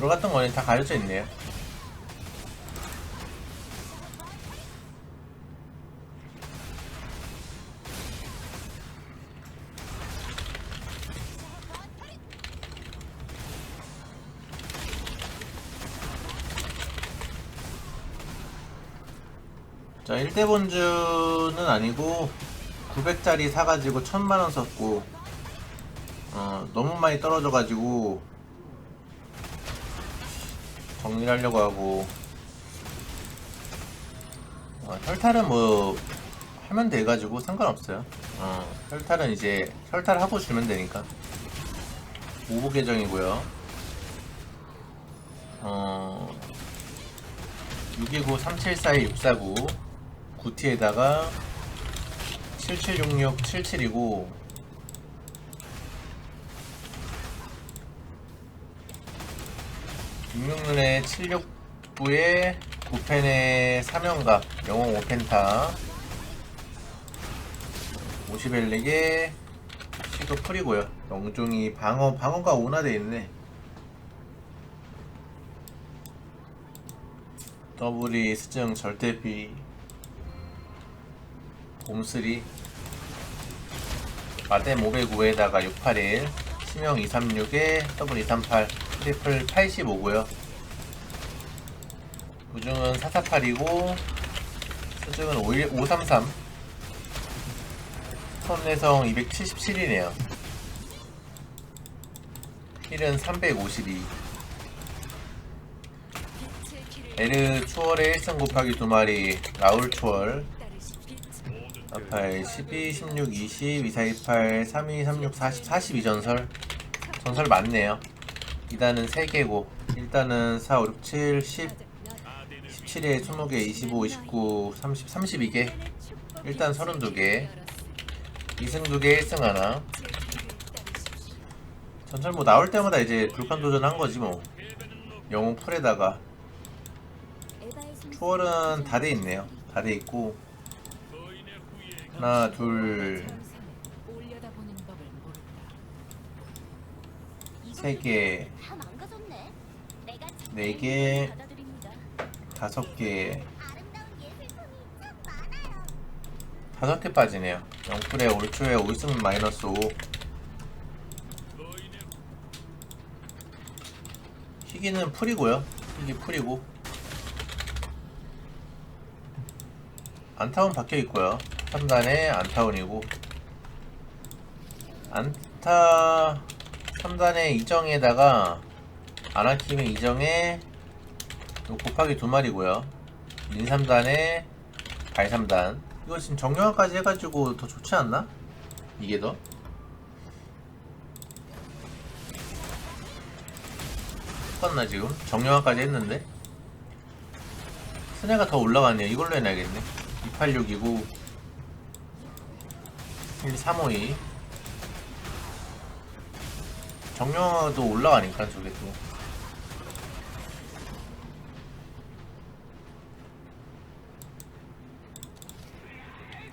들어갔던 거는 다 가려져 있네요. 자, 1대 본주는 아니고 900짜리 사가지고 1000만원 썼고 어, 너무 많이 떨어져가지고 정리를 하려고 하고. 어, 혈탈은 뭐 하면 돼가지고 상관없어요. 어, 혈탈은 이제 혈탈하고 주면 되니까. 오브 계정이고요. 어, 629 374 649 9T에다가 7766 77이고 육육눈에 769에 9펜에 3연갑 영웅 5펜타. 50엘릭에 시급 풀이고요. 영종이 방어 방어가 온화되어 있네. 더블이 스증 절대비 봄쓰리. 마뎀 509에다가 681 치명 236에 더블 238 트리플 85고요. 우중은 448이고 수중은 533 손내성 277이네요. 힐은 352 에르 추월에 1승 곱하기 2마리 라울 추월. 아파일 12, 16, 20, 2428, 32, 36, 40, 42 전설. 전설 많네요 2단은 3개고 1단은 4, 5, 6, 7, 10, 17에 20개, 25, 29, 30, 32개. 1단 32개. 2승 2개, 1승 하나. 전설 뭐 나올 때마다 이제 불판 도전한 거지 뭐. 영웅 풀에다가. 추월은 다 돼 있네요. 다 돼 있고. 하나 둘 세 개, 다 망가졌네. 내가 네 개, 받아드립니다. 다섯 개, 아름다운 예술품이 참 많아요. 다섯 개 빠지네요. 영풀에 올 초에 5승 마이너스 5. 희귀는 풀이고요. 희귀 풀이고. 안타운 박혀 있고요. 3단에 안타운이고. 안타 3단에 이정에다가 아나킴의 이정에 요 곱하기 두 마리고요. 민 3단에 발 3단. 이거 지금 정형화까지 해가지고 더 좋지 않나? 이게 더? 똑같나 지금? 정형화까지 했는데? 스네가 더 올라가네요. 이걸로 해놔야겠네. 286이고 1352 정형화도 올라가니까 저게 또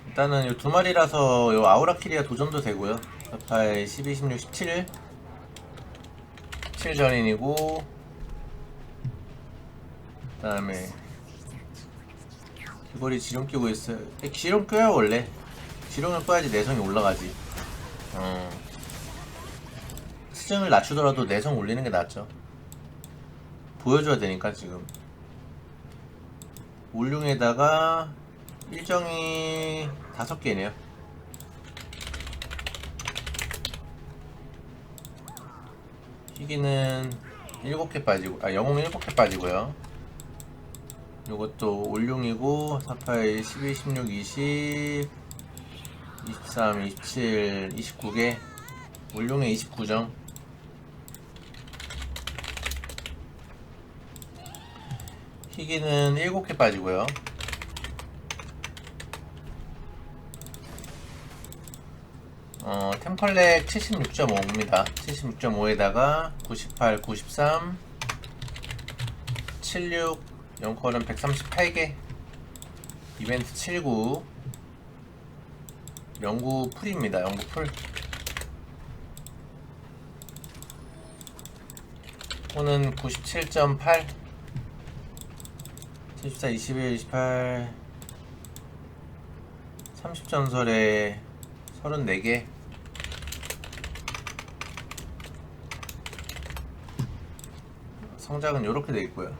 일단은 요 두 마리라서 요 아우라키리아 도전도 되고요. 아파의 12, 16, 17 7전인이고 그 다음에 귀걸이 지룡 끼고 있어요. 에, 지룡 껴야 원래 지룡을 꺼야지 내성이 올라가지. 어. 수정을 낮추더라도 내성 올리는 게 낫죠. 보여줘야 되니까 지금. 울룡에다가 일정이 다섯 개네요. 희귀는 일곱 개 빠지고, 아, 영웅 일곱 개 빠지고요. 요것도 올룡이고, 48, 12, 16, 20, 23, 27, 29개. 올룡에 29점. 희귀는 7개 빠지고요. 어, 템컬렉 76.5입니다. 76.5에다가 98, 93, 76, 영컬은 138개, 이벤트 79, 영구 풀입니다. 영구 풀. 오는 97.8 74 21 28 30전설에 34개 성작은 이렇게 돼 있고요.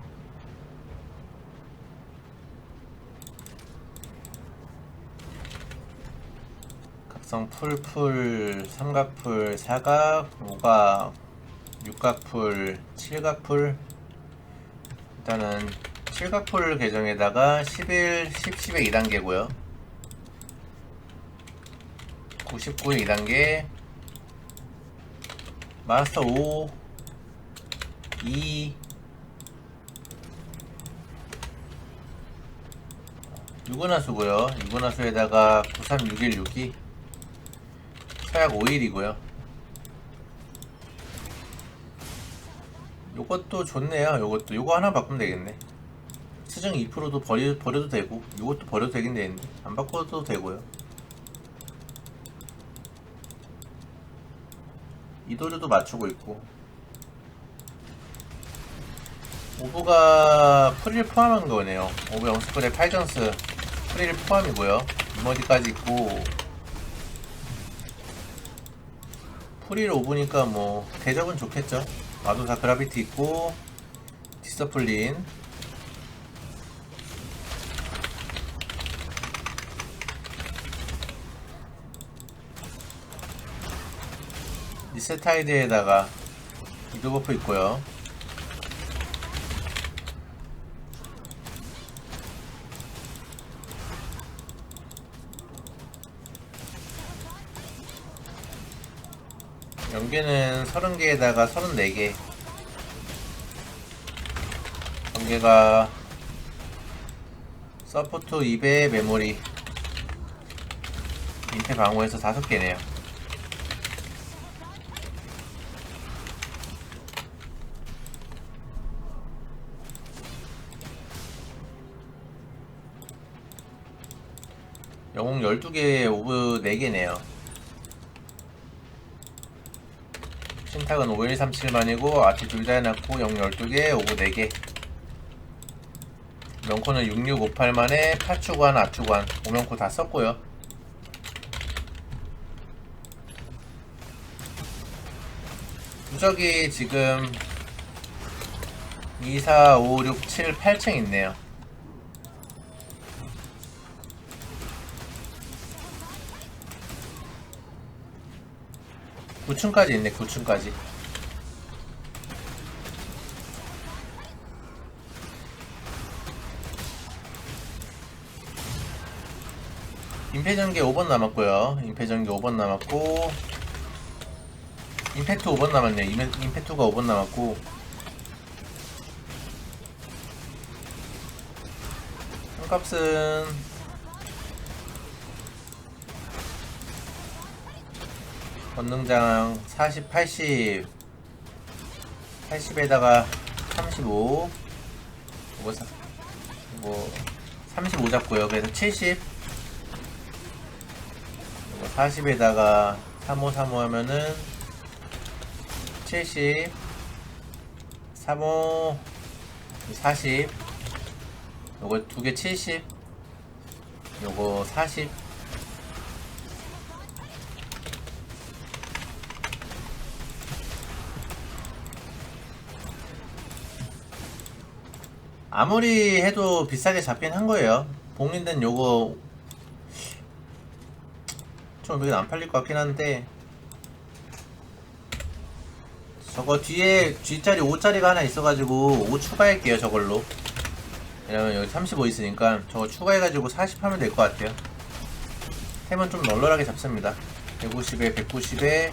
각성 풀풀, 삼각풀, 사각, 오각, 육각풀, 칠각풀. 일단은 칠각풀 계정에다가 11, 10, 10의 2단계고요. 99의 2단계, 마스터 5, 2 유근화수고요. 유근화수에다가 936162 서약 5일이고요. 요것도 좋네요. 요것도 요거 하나 바꾸면 되겠네. 수정 2%도 버리, 버려도 되고 요것도 버려도 되긴 되는데 안 바꿔도 되고요. 이도류도 맞추고 있고 오브가 프릴 포함한 거네요. 오브 영스프레 8전스 프릴 포함이고요. 이모디까지 있고 프릴 오브니까 뭐 대접은 좋겠죠. 마도사 그라비티 있고 디서플린 리세타이드에다가 이도 버프 있고요. 연계는 30개에다가 34개. 연계가 서포트 2배 메모리. 인테 방어에서 5개네요. 영웅 12개에 오브 4개네요. 신탁은 5137만이고 아트 둘다 해놨고 영 12개 오브 4개. 명코는 6658만에 파추관 아추관. 오명코 다 썼고요. 누적이 지금 2, 4, 5, 6, 7, 8층 있네요 구층까지 있네 9층까지. 임페전기 5번 남았고요. 임페전기 5번 남았고 임팩트 5번 남았네요 임페, 임팩트가 5번 남았고. 값은 권능장 40, 80 80에다가 35 이거 사, 이거 35 잡고요. 그래서 70 이거 40에다가 35, 35 하면은 70 35 40 요거 두 개 70 요거 40 아무리 해도 비싸게 잡긴 한 거예요. 봉인된 요거 좀 이게 안 팔릴 것 같긴 한데. 저거 뒤에 G자리 5자리가 하나 있어가지고 5 추가할게요 저걸로. 왜냐면 여기 35 있으니까 저거 추가해가지고 40 하면 될 것 같아요. 템은 좀 널널하게 잡습니다. 150에 190에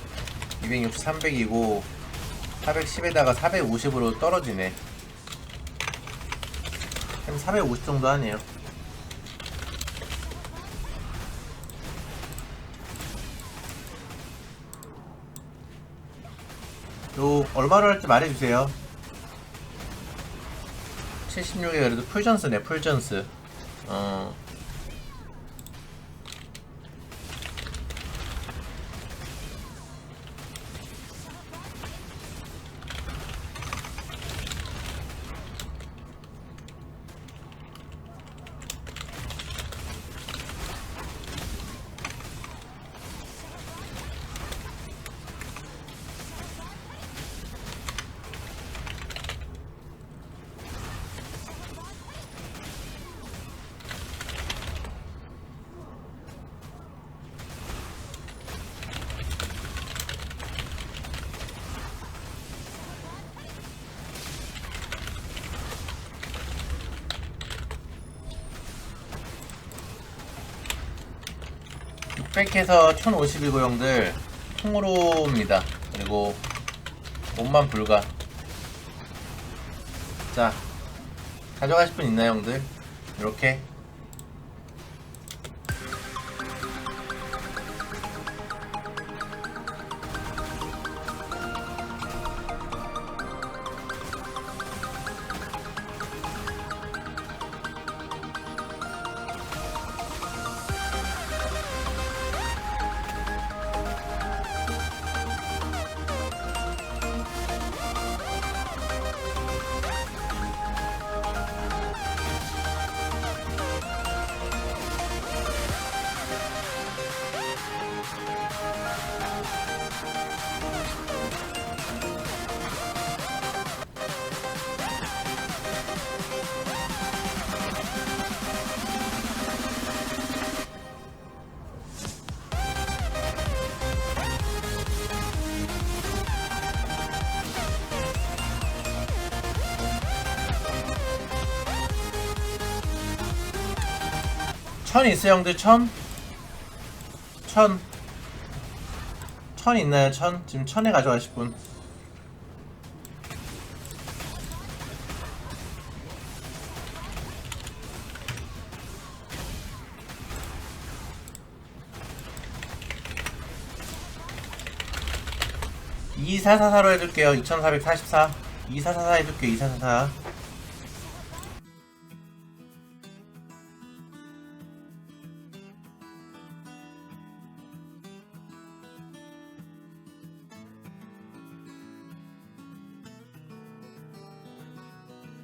260, 300이고 410에다가 450으로 떨어지네 한450 정도 하네요. 요 얼마로 할지 말해주세요. 76에 그래도 풀전스네 풀전스. 어. 스펙해서 1050이고 형들 통으로입니다. 그리고 몸만 불가. 자, 가져가실 분 있나요, 형들? 이렇게. 천 있어요, 형들? 천? 천. 천 있나요, 천? 지금 천에 가져가실 분. 이사사사로 해줄게요. 2444. 2444 해줄게요. 2444.